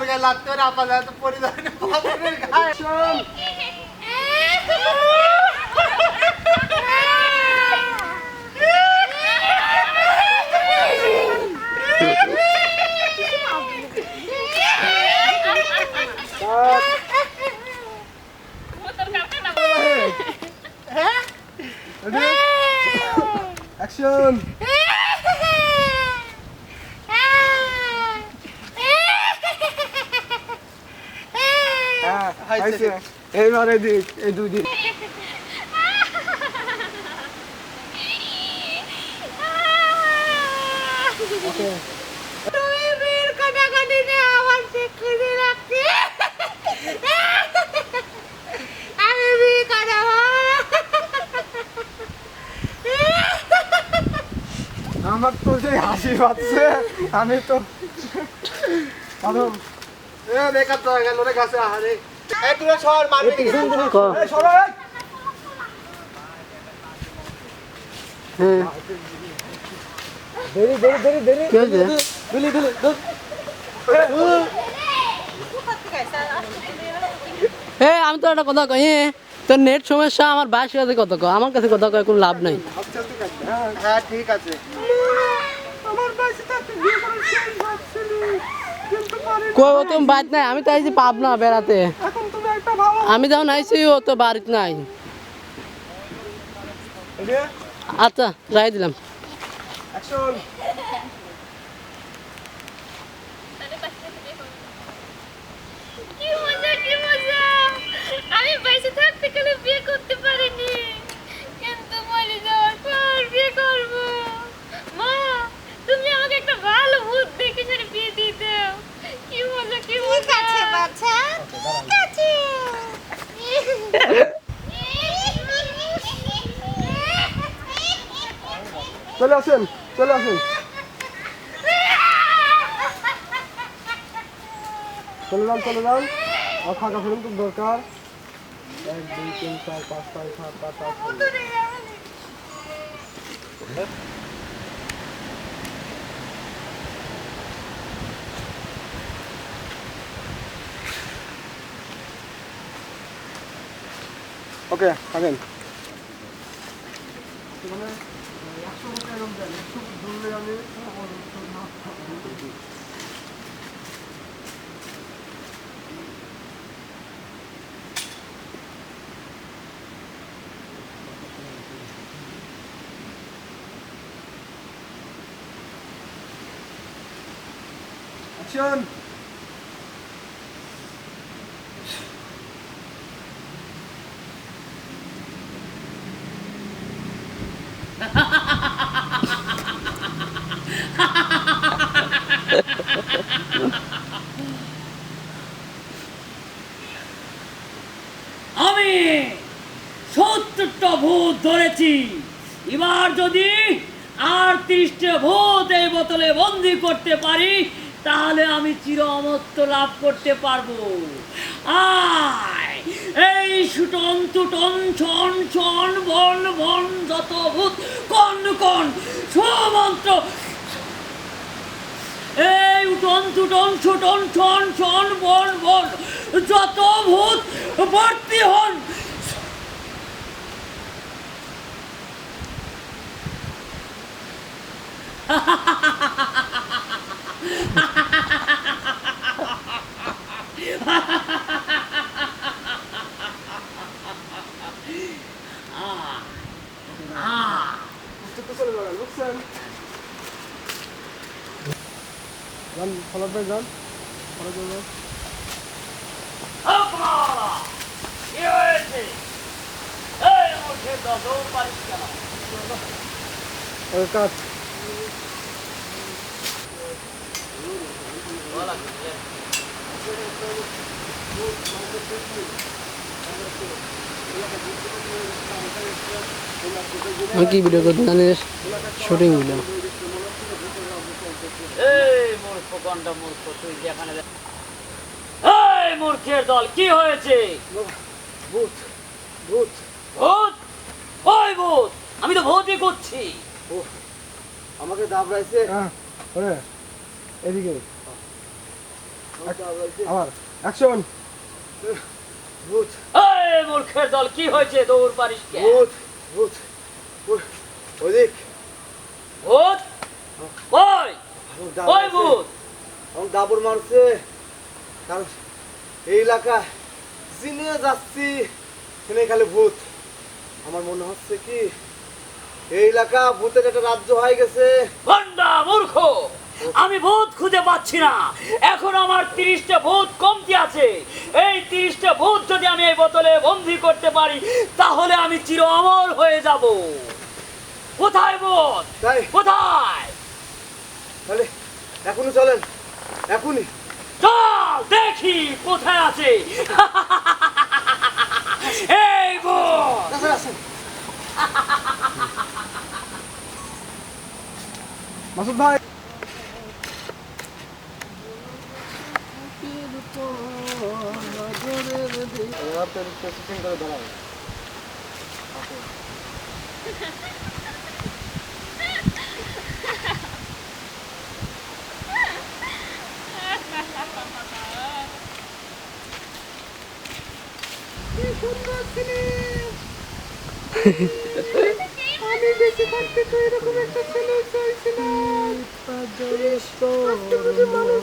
আমার গায়ে লাগতে পারে আপা যায় তো পরিধান বাবুরের গায়ে শোন অ্যাকশন হয়েছে এইবারে দিক এই দুই দিন ওকে। তুমি বীর কাটাকাটি নিয়ে আমার স্বীকৃতি রাখছি। আমি বীর কাটাবো আমার তো যে হাসি পাচ্ছে আমি তো কারণ এ বেকার তো গেল রে আহারে। কি কি আমি তো একটা কথা কই তোর নেট সমস্যা আমার বাসের কাছে কথা কয়। আমার কাছে কথা কয় কোনো লাভ নাই। আচ্ছা হ্যাঁ হ্যাঁ ঠিক আছে। আমার বাসে থাকতে বিয়ে করার শেষ ভাবছিলি কিন্তু পারি কই ও তো বাদ নাই? আমি তো আইছি পাবনা বেড়াতে। আমি যখন আইছি ও তো বাড়িতে নাই। আচ্ছা যাই দিলাম। অ্যাকশন কি মজা কি মজা! আমি বেঁচে থাকতে গেলে বিয়ে করতে পারিনি। কিন্তু মরে যাওয়ার পর বিয়ে করব। মা তুমি আমাকে একটা ভালো ভূত দেখে সেটা বিয়ে দিয়ে কি মজা কি ঠিক আছে বাচ্চা ঠিক আছে চলে আসেন চলে আসেন। চলে যান চলে যান। আর ফাঁকা ফিল্ম খুব দরকার। এক দুই তিন চার পাঁচ ছয় সাত আট আট নয়। ওকে থাকেন মানে একশো টাকা এরকম দেন একশো ধরলে আমি Action! আমি সত্তরটা ধরেছি এবার যদি আর তিরিশটা ভূত এই বোতলে বন্দি করতে পারি, তাহলে আমি চির অমত্ত লাভ করতে পারব। আয়! এই সুটন তুটন, ছন ছন, বন বন, যত ভূত, কন কন, সমন্ত্র। এই উঠন তুটন, ছুটন, ছন ছন, বন বন, যত ভূত ভর্তি হন বুঝতে চলে যাবেন বুঝছেন যান ফলার ভাই যান ফলার ভাই যান আপনারা কি হয়েছে এই মুখে দশম পারিস কেন ওই কাজ আমি কি ভিডিও করতে জানিস শুটিং ভিডিও মূর্খের দল কি হয়েছে? ভূত ভূত। ভূত? ওই ভূত আমি তো ভূতই করছি আমাকে দাবড়াইছে। হ্যাঁ ওরে। এদিকে আবার অ্যাকশন ভূত। এই মূর্খের দল কি হয়েছে? দৌড় পারিস কে? ভূত ভূত। ওই- ওদিক। ভূত? ওই ওই ভূত? আমার দাবর মারছে। কারণ এই এলাকা চিনিয়ে যাচ্ছি এখানে খালি ভূত। আমার মনে হচ্ছে কি এই এলাকা ভূতের একটা রাজ্য হয়ে গেছে। ভণ্ডা মূর্খ! আমি ভূত খুঁজে পাচ্ছি না। এখন আমার তিরিশটা ভূত কমতি আছে। এই তিরিশটা ভূত যদি আমি এই বোতলে বন্দি করতে পারি তাহলে আমি চির অমর হয়ে যাব। কোথায় ভূত? কোথায়? তাহলে এখনই চলেন। এখনই। চল দেখি কোথায় আছে। এই মাসুদ ভাই। এবার তো প্রসেসিং করে দাঁড়াও আমি বেঁচে থাকতে তো এরকম একটা ছেলে চাইছিলাম আজকে যদি মানুষ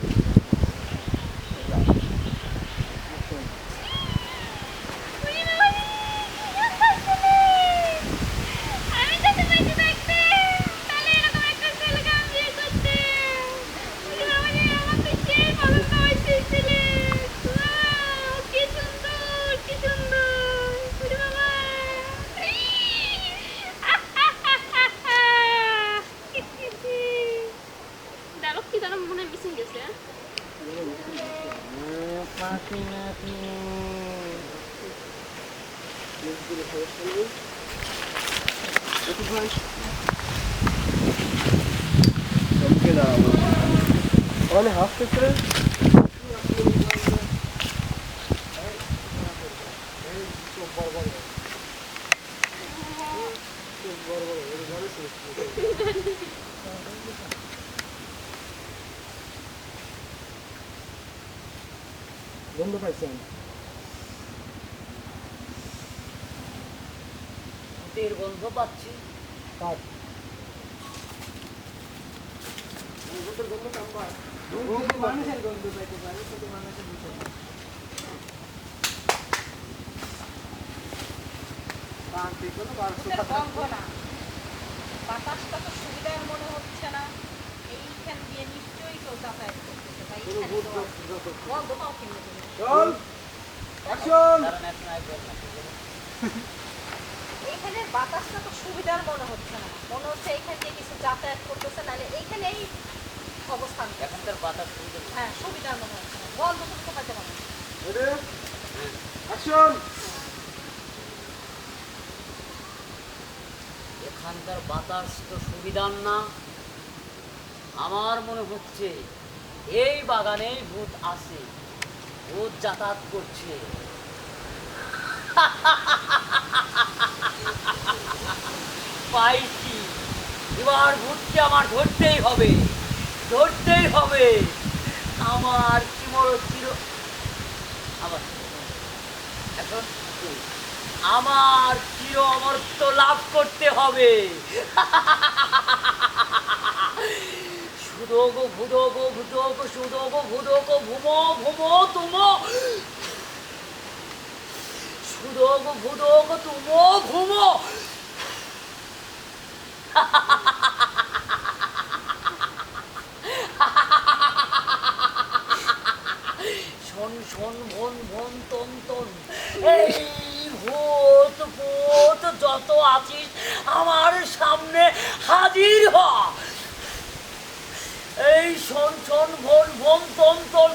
চমকে দাও ওখানে হাসতেছে বন্ধ পাইছেন গন্ধ পাচ্ছি মানুষের গন্ধ পারে শুধু মানুষের বাতাসটা তো সুবিধার মনে হচ্ছে না এইখান দিয়ে নিশ্চয়ই কেউ যাতায়াত করতেছে তাই গন্ধ পাও কিনবে তুমি এইখানে বাতাসটা তো সুবিধার মনে হচ্ছে না। মনে হচ্ছে এইখান দিয়ে কিছু যাতায়াত করতেছে নাহলে এইখানেই অবস্থান। এখনকার বাতাস হ্যাঁ সুবিধার মনে হচ্ছে না। গন্ধ এখানকার বাতাস তো সুবিধার না। আমার মনে হচ্ছে এই বাগানেই ভূত আছে ভূত যাতায়াত করছে। পাইছি। এবার ভূতকে আমার ধরতেই হবে ধরতেই হবে। আমার চিমর চির আবার এখন আমার চির অমর্ত্য লাভ করতে হবে। সুদোগ, ভুদোগ ভুদোগ, সুদোগ, ভুদোগ, ভুমো ভুমো, তুমো। সুদোগ, ভুদোগ, তুমো, ভুমো। শোন শোন, ভন ভন, তন তন। এই ভূত ভূত, যত আছিস আমার সামনে হাজির হ। এই শোন শোন, ভন ভন, তন তন।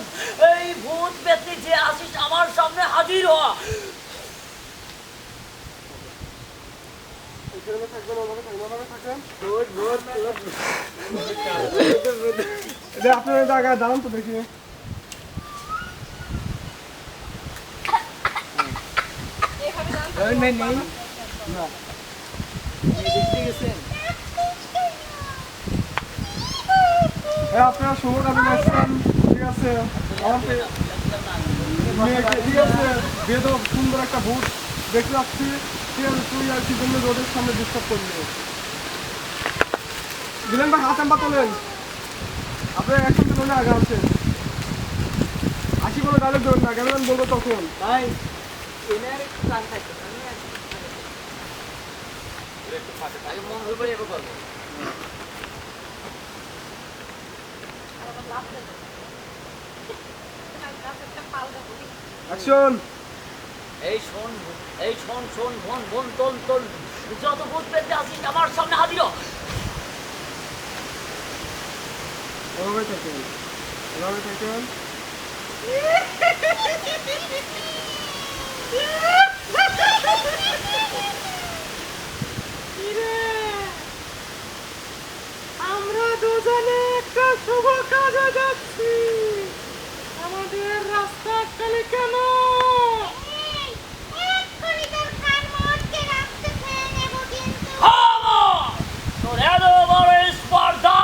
এই ভূত ব্যক্তি যে আসিস আমার সামনে হাজির হ। এখানে থাকবেন ওখানে থাকবেন ওখানে থাকবেন গুড গুড গুড এটা আপনার জায়গায় দাঁড়ান তো দেখি নেই নেই না হ্যাঁ আপনারা শুভ কাজে যাচ্ছেন ঠিক আছে আমাকে মেয়েকে ঠিক আছে বেদক সুন্দর একটা ভূত দেখতে পাচ্ছি তুই আর কি জন্য রোডের সামনে ডিস্টার্ব করলি? দিলেন ভাই হাত আম্বা তোলেন। আপনার একসাথে নলে আগে আছে আশি করে গাড়ি দেবেন না কেন বলব তখন। ভাই এনার টান থাকবে মন হয়ে পড়ে এবার করব। অ্যাকশন এই শোন এই শোন শোন ভন ভন তোল তোল যত ভূত পেতে আসিস আমার সামনে হাজির এভাবে আমরা দুজনে একটা শুভ কাজে যাচ্ছি। আমাদের রাস্তা কেন খামোশ! তোর এত বড় স্পর্ধা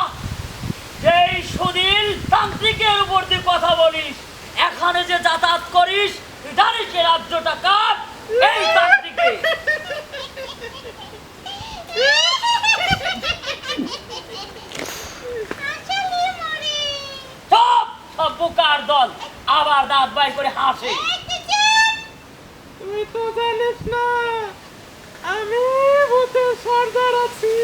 এই সুনীল তান্ত্রিকের উপর দিয়ে কথা বলিস। এখানে যে যাতায়াত করিস তুই জানিস রাজ্যটা কার? এই তান্ত্রিকের সব দল। আবার দাঁত বাই করে হাসে। তুই তো জানিস না, আমি ভূতের সর্দার আছি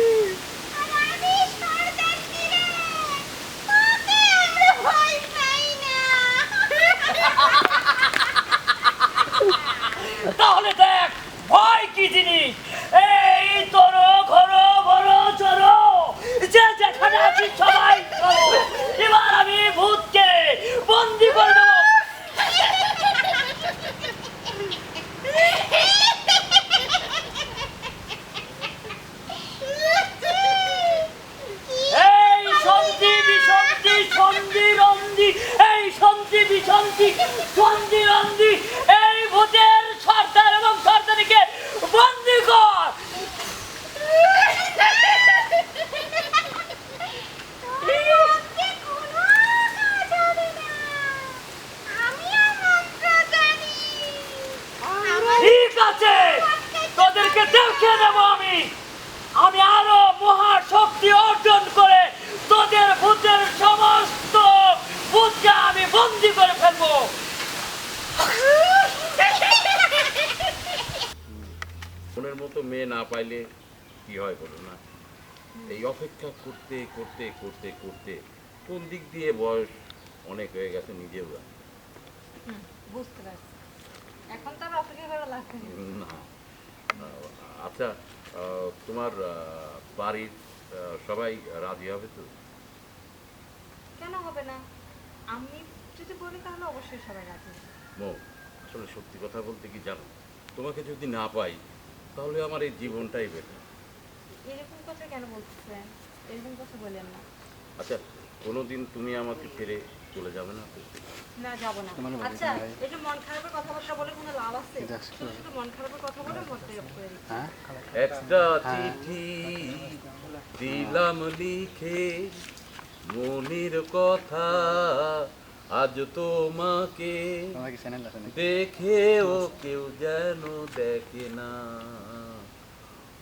তাহলে দেখ ভয় কি জিনিস এই তোর ঘর বড় চর যে যেখানে আছিস সবাই চলো। এবার আমি ভূতকে বন্দি করে দেবো এই সন্ধি বিসন্ধি সন্ধি রন্ধি এই সন্ধি বিসন্ধি সন্ধি রন্ধি এই ভূতের সর্দার এবং সর্দারিকে বন্দি কর ঠিক আছে তোদেরকে দেখে নেব আমি আমি আরও মহা শক্তি অর্জন করে তোদের ভূতের সমস্ত ভূতকে আমি বন্দি করে ফেলব মনের মতো মেয়ে না পাইলে কি হয় বলো না এই অপেক্ষা করতে করতে করতে করতে কোন দিক দিয়ে বয়স অনেক হয়ে গেছে নিজেও জানি বুঝতে পারছি। এখন তার অপেক্ষা করা লাগবে না। আচ্ছা তোমার বাড়ির সবাই রাজি হবে তো? কেন হবে না? আমি যদি বলি তাহলে অবশ্যই সবাই রাজি। মো আসলে সত্যি কথা বলতে কি জানো? তোমাকে যদি না পাই তাহলে আমার এই জীবনটাই বেটার এরকম কথা কেন বলতেছেন? এরকম কথা বলেন না। আচ্ছা কোনোদিন তুমি আমাকে ফিরে চলে যাবে না? না যাব না। আচ্ছা মন খারাপের কথাবার্তা বলে কোনো লাভ আছে? শুধু মন খারাপের কথা বলে করে একটা চিঠি দিলাম লিখে মনির কথা আজ তোমাকে দেখেও কেউ যেন দেখে না।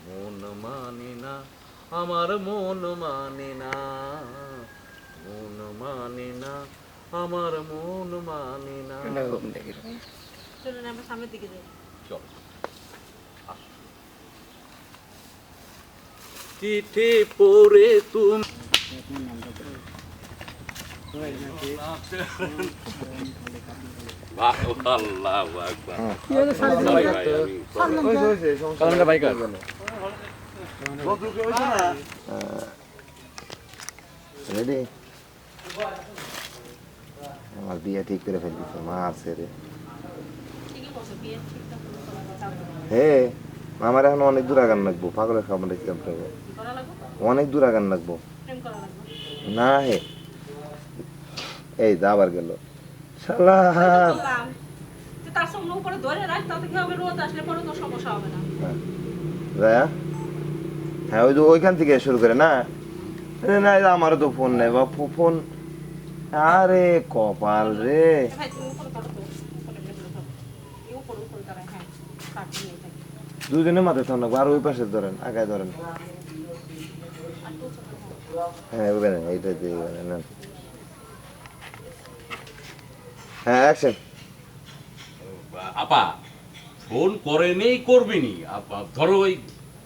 মন মানে না আমার মন মানে না। মন মানে না আমার মন মানে না। চলুন আমরা সামনের দিকে যাই। চল চিঠি পড়ে তুমি আল্লাহ আকবার Sorry ভাই, আমি sorry। হয়েছে হয়েছে সমস্যা বদলু কি হয়েছে না আমার বিয়ে ঠিক করে ফেলতেছে, মা আছে রে। হে, আমার এখন অনেক দূর আগান লাগবো, পাগলের খাবার অনেক দূর আগান লাগবে। না হে। এই যা আবার গেল। শালা। তার উপরে ধরে রাখ তাতে কি হবে? রোদ আসলে পরে তো সমস্যা হবে না। রায়া? হ্যাঁ ওই যে ওইখান থেকে শুরু করে না? না এটা আমারও তো ফোন নেই বা ফোন। আরে কপাল রে। হ্যাঁ। দুজনে মাথায় থাম আর ওই পাশে ধরেন আগায় ধরেন। হ্যাঁ। ওখানে এইটা দিয়ে হ্যাঁ অ্যাকশন আপা ফোন করেনি করবেনি আপা ধরো ওই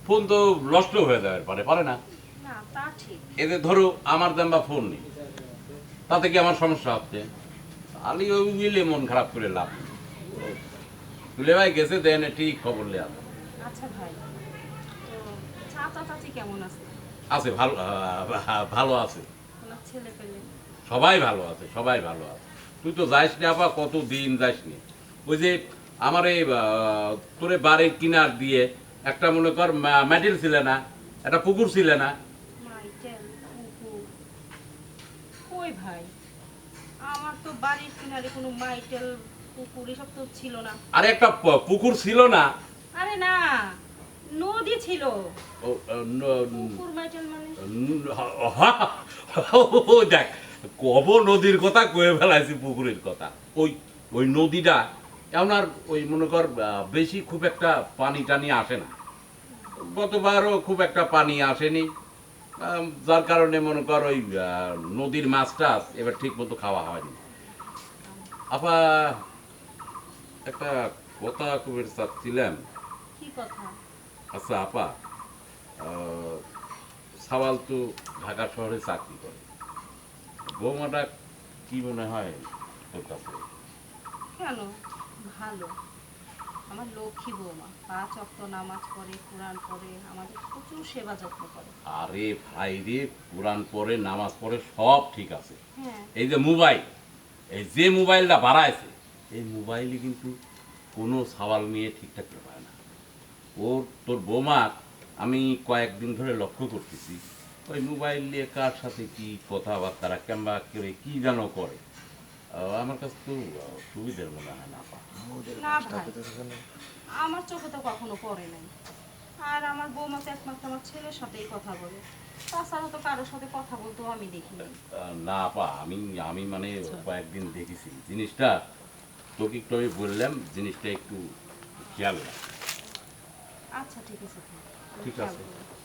ফোন তো নষ্ট হয়ে যাবে পারে পারে না। না এতে ধরো আমার দাম বা ফোন নেই তাতে কি আমার সমস্যা হচ্ছে? আমি ওই মিলে মন খারাপ করে লাভ নেই। তুলে ভাই গেছে দেন ঠিক খবর লে আচ্ছা ভাই তো চাচা চাচি কেমন আছে? আছে ভালো ভালো আছে। ওনার ছেলে পেলে সবাই ভালো আছে সবাই ভালো আছে। তুই তো যাইস না আপা কত দিন যাইস নি ওই যে আমার এই তোরে বাড়ির কিনার দিয়ে একটা মনে কর ম্যাটেল ছিল না একটা পুকুর ছিল না কই ভাই আমার তো বাড়ির কিনারে কোনো মাইকেল পুকুর এসব তো ছিল না আর একটা পুকুর ছিল না আরে না নদী ছিল ও, আহ, ন- পুকুর মাইকেল মানে দেখ কব নদীর কথা কয়ে ফেলাইছি পুকুরের কথা। ওই ওই নদীটা এমন আর ওই মনে কর বেশি খুব একটা পানি টানি আসে না। গতবারও খুব একটা পানি আসেনি। যার কারণে মনে কর ওই নদীর মাছ টাছ এবার ঠিক মতো খাওয়া হয়নি। আপা একটা কথা খুবের চাচ্ছিলাম আচ্ছা আপা সাওয়াল তো ঢাকা শহরে চাকরি করে। বৌমাটা কি মনে হয় তোর কাছে? কেন? ভালো। আমার লক্ষ্মী বৌমা। পাঁচ অক্ত নামাজ পড়ে কোরআন পড়ে আমাদের প্রচুর সেবা যত্ন করে। আরে ভাই রে কোরআন পড়ে নামাজ পড়ে সব ঠিক আছে। হ্যাঁ। এই যে মোবাইল এই যে মোবাইলটা বাড়াইছে এই মোবাইলে কিন্তু কোনো সওয়াল নিয়ে ঠিকঠাক পায় না। ওর তোর বৌমা আমি কয়েকদিন ধরে লক্ষ্য করতেছি ওই মোবাইল নিয়ে কার সাথে কি কথাবার্তা কেমবা করে কি যেন করে। আমার কাছে তো সুবিধার মনে হয় না আমার চোখে তো কখনো পড়ে নাই। আর আমার বৌমা তো একমাত্র আমার ছেলের সাথেই কথা বলে। তাছাড়া তো কারোর সাথে কথা বলতেও আমি আহ, না পা আমি আমি মানে কয়েকদিন দেখেছি। জিনিসটা তোকে একটু আমি বললাম জিনিসটা একটু খেয়াল রাখ। আচ্ছা ঠিক আছে। ঠিক আছে।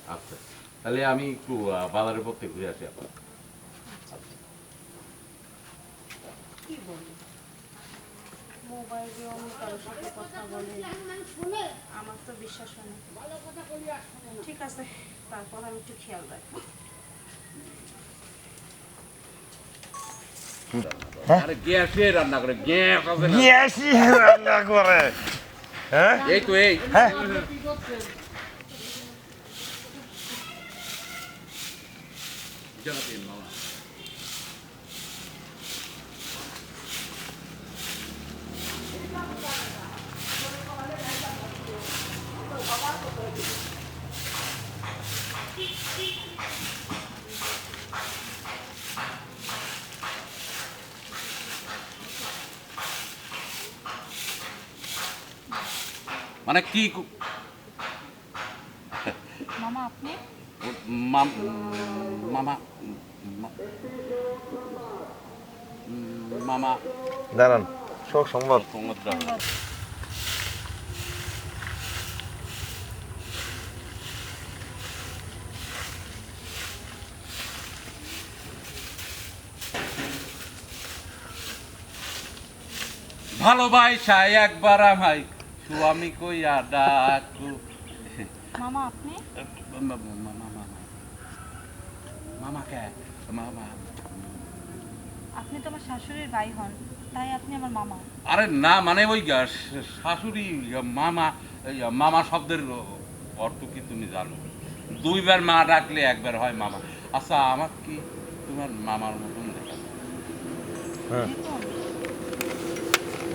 আচ্ছা। তাহলে আমি একটু বাজারের পথে ঘুরে আসি আপনার মোবাইলে অন্য কারোর সাথে কথা বলে আমার তো বিশ্বাস হয় না। ঠিক আছে তারপর আমি একটু খেয়াল রাখব আরে গ্যাসে রান্না করে রান্না করে। হ্যাঁ? এই তো এই। হ্যাঁ? জানাতেন মামা মানে কি কু- মামা আপনি? মাম- মামা মা- মামা দাঁড়ান শোক ভালোবাসায় একবার আমায় স্বামী কইয়া ডাকু। মামা আপনি? মামা কে মামা আপনি তো আমার শাশুড়ির ভাই হন তাই আপনি আমার মামা। আরে না মানে ওই শাশুড়ি মামা মামা শব্দের অর্থ কি তুমি জানো? দুইবার মা ডাকলে একবার হয় মামা। আচ্ছা আমার কি তোমার মামার মতন দেখা হ্যাঁ।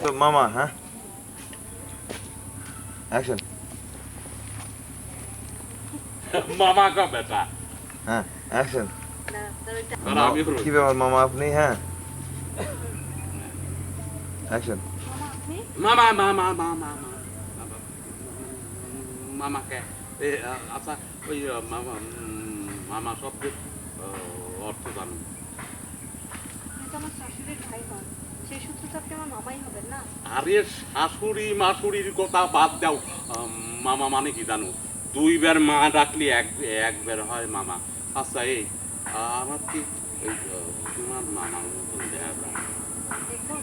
তো মামা হ্যাঁ? অ্যাকশন মামা কা বেটা। হ্যাঁ অ্যাকশন কি ব্যাপার মামা আপনি? হ্যাঁ। অ্যাকশন মামা মামা মামা মামা মামা কে এ, আ- আচ্ছা ওই মামা মামা শব্দের অর্থ জানো আমার শাশুড়ির ভাই হন সেই সূত্রে তো আপনি আমার মামাই হবেন না আরে শাশুড়ি মাসুড়ির কথা বাদ দাও। মামা মানে কি জানো? দুইবার মা ডাকলি এক একবার হয় মামা। আচ্ছা এই আমার কি ওই তোমার মামার মতন দেখা যায় দেখুন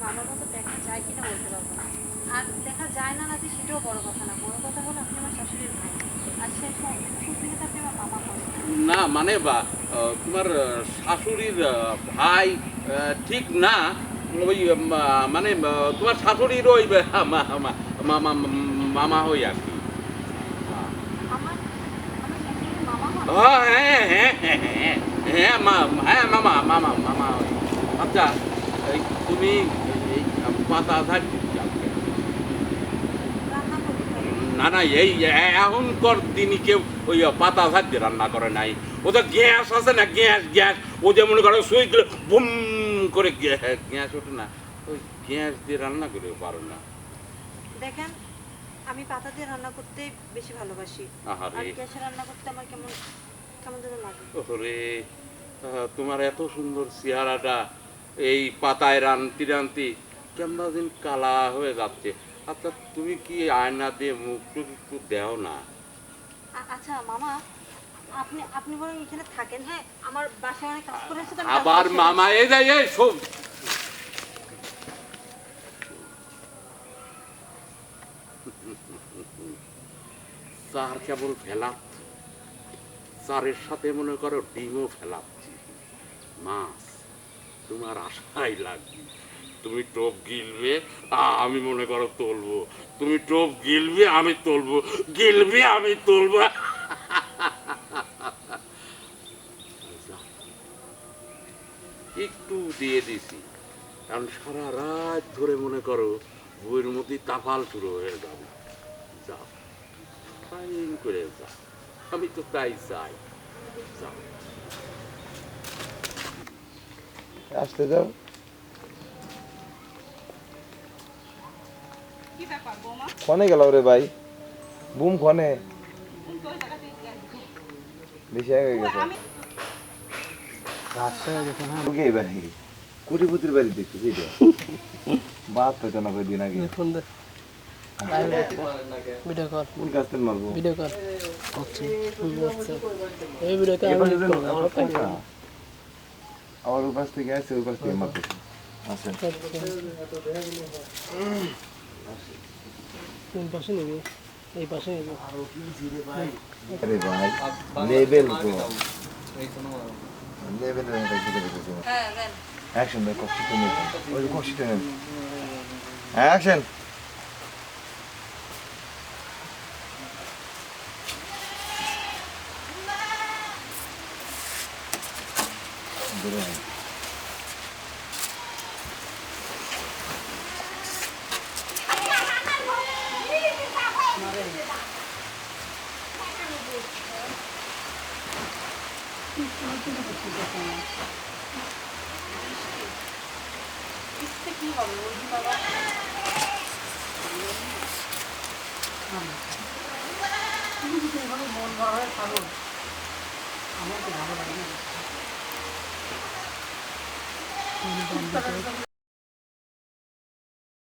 মামার মতো দেখা যায় কিনা বলতে পারব না। আর দেখা যায় না না যে সেটাও বড় কথা না। বড় কথা হলো আপনি আমার শাশুড়ির ভাই। আর সূত্রে আপনি আমার মামা না মানে বা তোমার শাশুড়ির ভাই ঠিক না ওই মানে তোমার শাশুড়ির ওই মামা মামা হই আর কি আমার আমার শাশুড়ির মামা হন আহ, হ্যাঁ হ্যাঁ হ্যাঁ হ্যাঁ হ্যাঁ মা- হ্যাঁ মামা মামা মামা। আচ্ছা তুমি এই না না এই এখনকার দিনই কেউ ওই পাতা ভাত দিয়ে রান্না করে নাই ওদের গ্যাস আছে না গ্যাস গ্যাস ও যে মনে করো দিলে বুম করে গ্যা- গ্যাস ওঠে না ওই গ্যাস দিয়ে রান্না করে পারো না দেখেন আমি পাতা দিয়ে রান্না করতে বেশি ভালোবাসি। আর গ্যাসে রান্না করতে আমার কেমন কেমন যেন লাগে। ওরে তোমার এত সুন্দর চেহারাটা এই পাতায় রানতি রানতি কেমন দিন কালা হয়ে যাচ্ছে। আচ্ছা তুমি কি আয়না দিয়ে মুখ টুক একটু দেও না? আচ্ছা মামা আপনি আপনি বরং এখানে থাকেন হ্যাঁ? আমার বাসায় অনেক কাজ করে আবার মামা এই যাই এই শোন। চার কেবল ফেলাত, চারের সাথে মনে করো ডিমও ফেলাচ্ছি মাছ, তোমার আশাই লাগবে। তুমি টোপ গিলবে, আমি মনে করো তুলবো। তুমি টোপ গিলবে, আমি তুলবো। গিলবে, আমি তুলবো। একটু দিয়ে দিছি, কারণ সারা রাত ধরে মনে করো বইয়ের মধ্যে তাফাল শুরু হয়ে যাবে। করে যাও আমি তো তাই চাই যাও আসতে যাও কি কনে গেল রে ভাই বুম কনে বেশি আগে গেছে ওকে এবার কুটিপুতির বাড়ি দেখছি বুঝলি বাপ তো জানা কয়দিন আগে ফোন দে ভিডিও কল কোন কাজ তেল মারবো ভিডিও কল হচ্ছে হচ্ছে এই ভিডিও কল এবার আমি যেন করব, আমার কথা। আমার থেকে আসছে ওই পাশ থেকে মারতেছে আচ্ছা। কোন পাশে নিবি। এই পাশে নিবি। আরে ভাই লেভেল তো লেভেল এটা কি দেখতেছি হ্যাঁ অ্যাকশন দেখ কষ্ট নেই ওই কষ্ট নেই অ্যাকশন